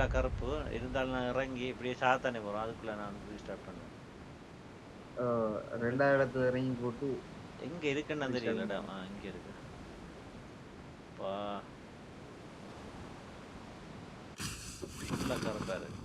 ஃபுல்லா கருப்பு இருந்தாலும் நான் இறங்கி இப்படியே சாத்தானே போறோம். அதுக்குள்ள நான் ரீஸ்டார்ட் பண்ணுவேன். அஹ் ரெண்டாவது இடத்துல இறங்கி போட்டு எங்க இருக்குன்னு தெரியலடா ஆ இங்க இருக்கு. பா ஃபுல்லா கருப்பா இருக்கு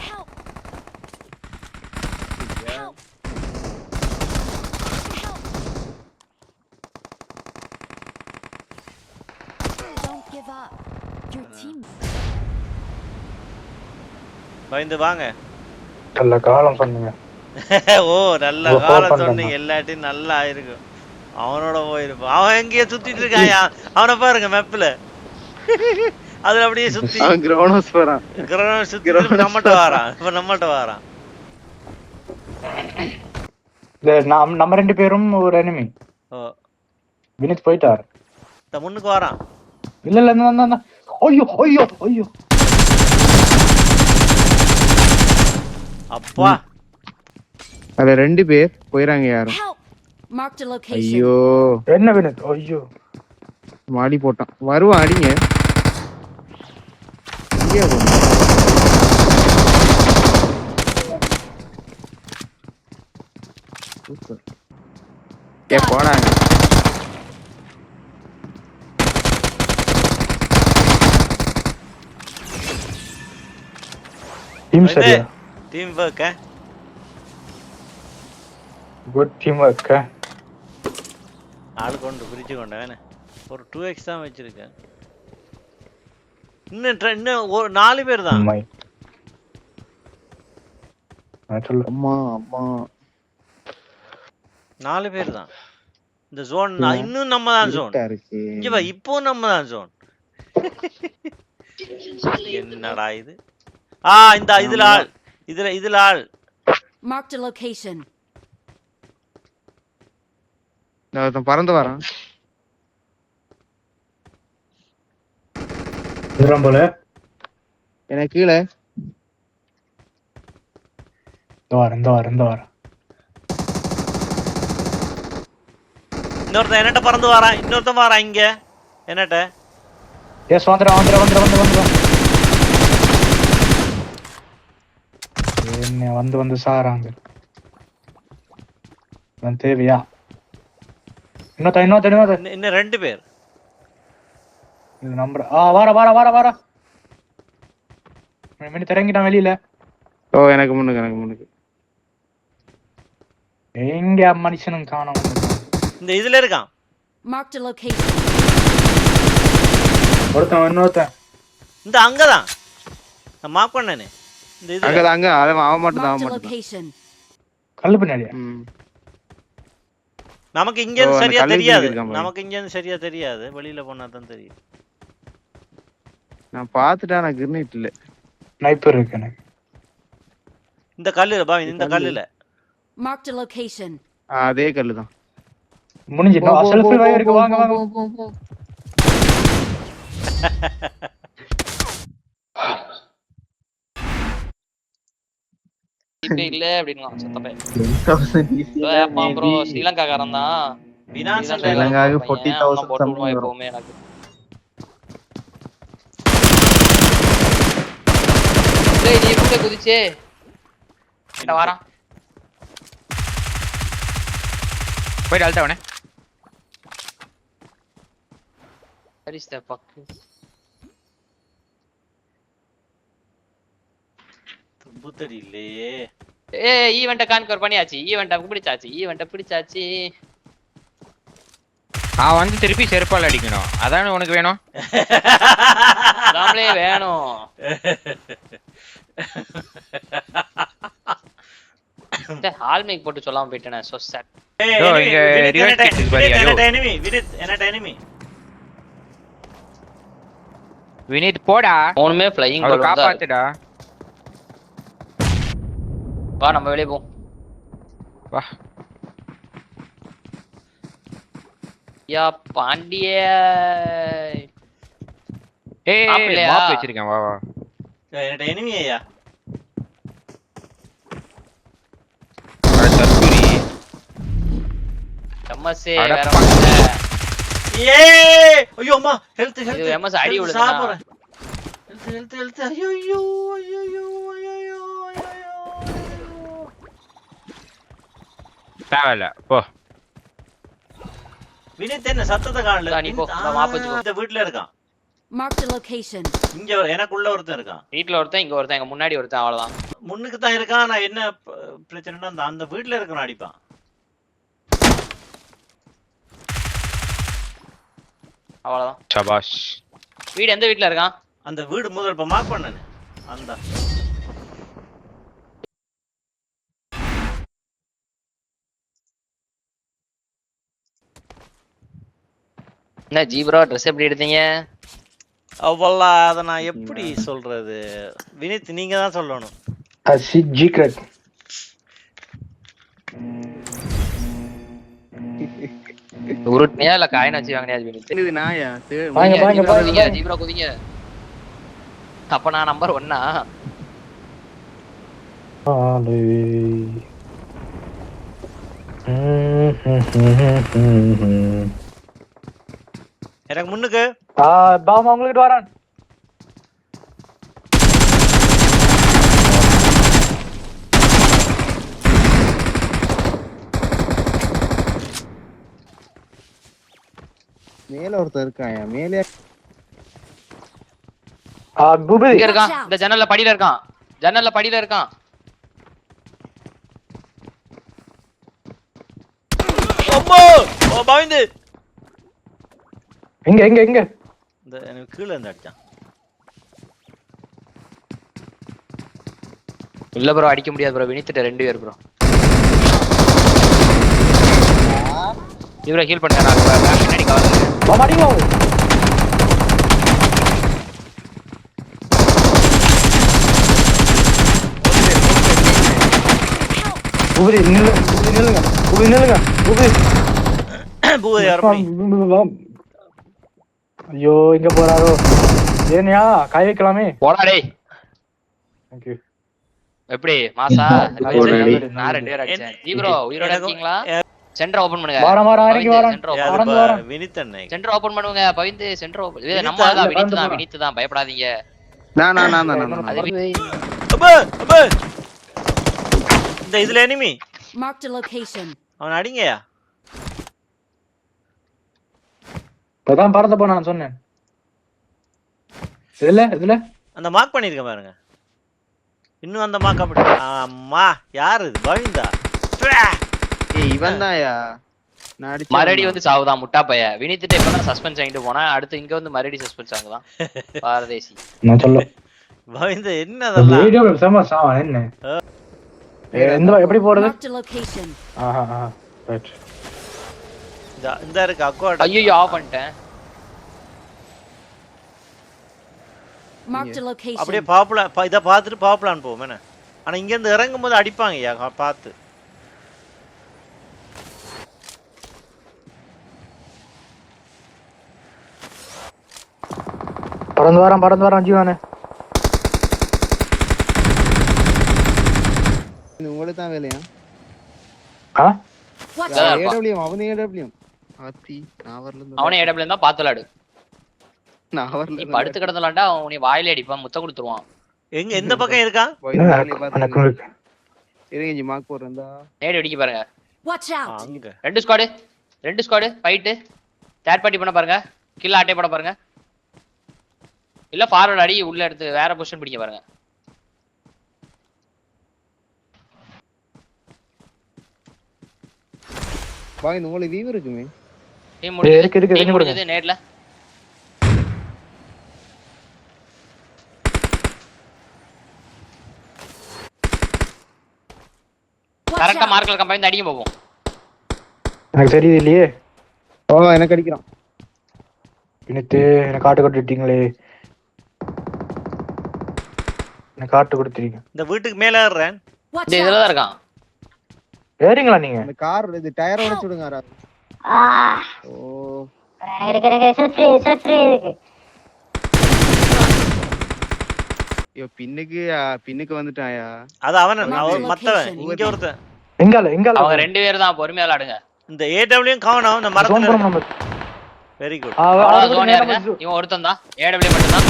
Help! Help! Help! Don't give up. Your team. பயந்து வாங்க. நல்ல காலம் சொன்னீங்க. ஓ நல்ல காலம் சொன்னீங்க. எல்லாத்தையும் நல்லா இருக்கும் அவனோட போயிருப்பான் அவன் எங்கேயோ சுத்திட்டு இருக்கான் அவனை பாருங்க மேப்ல அதுல அப்படியே சுத்தி. கிரௌனஸ் கிரகணம் சுத்தி திருப்பி நம்மகிட்ட வாரான். இப்ப நம்மகிட்ட வாரான். நாம் நம்ம ரெண்டு பேரும் ஒரு enemy. ஓ. வினித் போயிட்டார். முன்னுக்கு வாரான். இல்ல இல்ல. ஐயோ ஐயோ ஐயோ. அப்பா. அதுல ரெண்டு பேர் போயிறாங்க யாரும். Help! Marked a location. ஐயோ. என்ன வினித்? ஐயோ. மாடி போட்டான். வருவான் அடிங்க. Super. ஏ போடாங்க டீம் சரியா? Team work good team work ஆள் கொண்டு பிரிச்சு கொண்டு வேணே ஒரு டூ எக்ஸ் தான் வச்சிருக்கேன் இன்னும் ட்ர- இன்னும் ஒரு நாலு பேர் தான் நான் சொல்ல அம்மா அம்மா நாலு பேர் தான் இந்த ஜோன் இன்னும் நம்ம தான் ஜோன் இருட்டா இருக்கு இங்க வா இப்போ நம்ம தான் ஜோன் என்னடா இது ஆ இந்த இதுல ஆள் இதுல இதுல ஆள் Marked a location. நான் ஒருத்தன் பறந்து வரான் இதுதான் போல எனக்கு கீழே இந்த வாரம் இந்த வாரம் இந்த வாரம் இன்னொருத்தன் என்னட்ட பறந்து வாரான் இன்னொருத்தன் வாரான் இங்க என்னட்ட எஸ் வந்துடும் வந்துடும் வந்துடும் வந்து வந்து என்ன வந்து வந்து சாராங்க இவன் தேவையா? இன்னொத்த இன்னொத்த இன்னும் இன்னும் ரெண்டு பேர். இது நம்பர் ஆ வார வார வார வார மினி திறங்கிட்டான் வெளியில. ஓ எனக்கு முன்னுக்கு எனக்கு முன்னுக்கு. எங்க மனுஷனும் காணோம். இந்த இதுல இருக்கான். Marked a location. ஒருத்தன் இன்னொருத்தன். இந்த அங்கதான். நான் மார்க் பண்ணனே. அங்கதான் அங்க அவன் அவன் மட்டும் தான் மட்டும். கல்லு பின்னாடியா? ம். நமக்கு இங்க இருந்து சரியா தெரியாது. நமக்கு இங்க இருந்து சரியா தெரியாது. வெளியில போனா தான் தெரியும். நான் பாத்துட்டேன் எனக்கு கிர்னிட் இல்ல. ஸ்னைப்பர் இருக்கு எனக்கு. இந்த கல்லுல பாவி இந்த கல்லு. கல்லுல. A location. ஆ, அதே கல்லு தான். முடிஞ்சு செல்ஃபி வாய் இருக்கு வாங்க வாங்க இப்ப இல்ல அப்படின்லாம் ப்ரோ ஸ்ரீலங்காக்காரன் தான் வினான் ஸ்ரீலங்காவுக்கு 40,000 போட்டு something விடுவான் வரும். எப்பவுமே எனக்கு. டேய் நீ எங்க குதிச்சே? வாரான் போயிட்டு அழுத்த அவனே. பக்கு புத்தடி இல்லையே ஏ ஈவெண்ட்ட கான்கர் பண்ணியாச்சு. ஈவெண்ட்ட பிடிச்சாச்சு. ஈவெண்ட்ட பிடிச்சாச்சு. அவன் வந்து திருப்பி செருப்பால் அடிக்கணும். அதானே உனக்கு வேணும்? நாமளே வேணும். ஹால்மேக் போட்டு சொல்லாம போயிட்டேன். சோ இங்க வினித் இருக்கு போடா. மூணுமே ஃப்ளையிங் காப்பாத்துடா. வா நம்ம வெளியே போ. வா. யா பாண்டிய. ஏய்? மாப் வச்சிருக்கேன் வா வா. ஐயா. எம்எஸ்ஏ வேற ஐயோ அம்மா ஹெல்த் ஹெல்த் MS அடி விழுதுண்ணா. சாப்பிடுறேன். ஹெல்த் ஹெல்த் ஹெல்த் ஐயோ ஐயோ ஐயோ ஐயோ. தேவையில்ல போ வினித் என்ன சத்தத்தை காணல இந்தா, நீ போ. இந்தா, வீட்ல இருக்கான் Marked a location. இங்க எனக்குள்ள ஒருத்தன் இருக்கான் வீட்டுல ஒருத்தன் இங்க ஒருத்தன் எங்க முன்னாடி ஒருத்தன் அவ்வளவுதான் முன்னுக்கு தான் இருக்கான் நான் என்ன ப- பிரச்சனைன்னா அந்த அந்த வீட்ல இருக்கணும் அடிப்பான் அவ்வளவுதான் சபாஷ் வீடு எந்த வீட்டுல இருக்கான் அந்த வீடு முதல் இப்ப மார்க் பண்ணனே அந்த என்ன ஜி ப்ரோ ட்ரெஸ் எப்படி எடுத்தீங்க? அவ்வளோ அதை நான் எப்படி சொல்றது? வினித் நீங்க தான் சொல்லணும். சீக்ரெட் உருட்மையா இல்ல காயின் வச்சு வாங்கினியா வினித்? இது நாயா? வாங்க, வாங்க, ஜி ப்ரோ வாங்க. ஜி ப்ரோ குதிங்க அப்ப நான் நம்பர் ஒன்னா எனக்கு முன்னுக்கு. பாமா உங்ககிட்ட வரேன். மேல ஒருத்தன் இருக்காயா மேலே இங்க இருக்கான். இந்த ஜன்னல்ல படியில இருக்கான். ஜன்னல்ல படியில இருக்கான். அம்மா ஓ பவிந்து எங்க எங்க எங்க இந்த எனக்கு கீழே இருந்து அடிச்சான் இல்ல ப்ரோ அடிக்க முடியாது ப்ரோ வினித்திட்ட ரெண்டு பேர் ப்ரோ இவரை ஹீல் பண்ணுங்க நான். பின்னாடி கவர் பாமா அடிங்க. பூபதி நில்லு பூபதி நில்லுங்க. பூபதி நில்லுங்க. பூபதி பூவை யாரும் ஐயோ இங்க போறாரோ? ஏனியா காய் வைக்கலாமே. போடா டேய். தேங்க்யூ எப்படி மாசா. நான் ரெண்டு பேர் அடிச்சேன் ஜி ப்ரோ உயிரோட இருக்கீங்களா? சென்டர் ஓபன் பண்ணுங்க. வாரம் வாரம் இறங்கி வாரம் ப- வரேன். வினித் அண்ணே சென்டர் ஓபன் பண்ணுங்க பவிந்து சென்டர் ஓபன் இது நம்ம தான் வினித் தான். வினித் தான். பயப்படாதீங்க. நான் நான் நான் நான் அப்பா அப்பா இந்த இதுல எனிமி Marked a location. அவன் அடிங்கயா இப்பதான் பறந்து போன நான் சொன்னேன். இதுல இதுல. அந்த மார்க் பண்ணிருக்க பாருங்க. இன்னும் அந்த மார்க் அப்படி அம்மா யாரு இது? பவிந்தா இவன் தான்யா. நான் அடிச்சேன் மறுபடி வந்து சாவுதான் முட்டா பைய. வினித்திட்ட இப்பதான் சஸ்பென்ஸ் வாங்கிட்டு போனா அடுத்து இங்க வந்து மறுபடி சஸ்பென்ஸ் ஆகுதான் பாரதேசி. நான் சொல்ல. பவிந்தா என்ன அதெல்லாம்? வீடியோ செம்ம சாவன் என்ன? எந்த எப்படி போறது. ஆஹா ஆஹா. ரைட் இந்த- இந்த இருக்கு அக்வாட். ஐயோ ஆஃப் பண்ணிட்டேன். Marked a அப்படியே location. பாப்புலா இதை பார்த்துட்டு பாப்புலான்னு போவோம் என்ன? ஆனா இங்க இருந்து இறங்கும் போது அடிப்பாங்க ஐயா பார்த்து. பறந்து வரான் பறந்து வரான் ஜீவானு இது உங்களுக்கு தான் வேலையா? ஆ. ஏடபிள்யூஎம் அவனு ஏடபிள்யூஎம் ஆத்தி நான் வரல அவனே ஏடபிள்யூ தான் பார்த்து விளாடு நான் நீ வரல படுத்து கிடந்தலாண்டா அவன் நீ வாயில அடிப்பான் முத்த கொடுத்துருவான். எங்க எந்த பக்கம் இருக்கான் இருங்க ஜி மார்க் இந்தா. நேடு அடிக்க பாருங்க. Out. அங்க. ரெண்டு ஸ்குவாடு ரெண்டு ஸ்குவாடு ஃபைட்டு தேர்ட் பார்ட்டி பண்ண பாருங்க. கில்ல ஆட்டே போட பாருங்க. இல்ல ஃபார்வர்ட் அடி உள்ள எடுத்து வேற பொசிஷன் பிடிக்க பாருங்க. வா இந்த உங்களுக்கு வீவ் இருக்குமே. டீம் இருக்கு, இருக்கு, டீம் முடிஞ்சது கரெக்டா. மார்க்கல் கம்பெனி அடிக்க போவோம் எனக்கு தெரியுது இல்லையே. ஓ எனக்கு அடிக்கிறான். வினித்து எனக்கு காட்டு கொடுத்துட்டீங்களே எனக்கு காட்டு கொடுத்துறீங்க இந்த வீட்டுக்கு மேல ஏறுறேன். Watch இந்த இதுல out. தான் இருக்கான். ஏறீங்களா நீங்க? அந்த கார் இது டயர் உடைச்சு இருக்கு இருக்கு இருக்கு. ஐயோ பின்னுக்கு பின்னுக்கு வந்துட்டாயா? அது அவன அவன் மத்தவன். இங்க ஒருத்தன். எங்கால எங்கால அவங்க ரெண்டு பேர் தான் பொறுமையா விளாடுங்க. இந்த ஏடபிள்யூயும் காணும் இந்த மரத்துல. வெரி குட் ஆ, அவரை அவ்வளோ பத்தி ஜோன் நேரா இருங்க போய் இவன் ஒருத்தன் தான். ஏடபிள்யூ மட்டும் தான்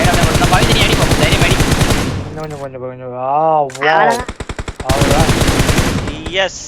ஏடபிள்யூ மட்டும் தான் பவித்ரி அடி போகும் தைரியம் அடி. கொஞ்சம் கொஞ்சம் கொஞ்சம் கொஞ்சம் ஆ வா. அவ்வளவுதான். எஸ்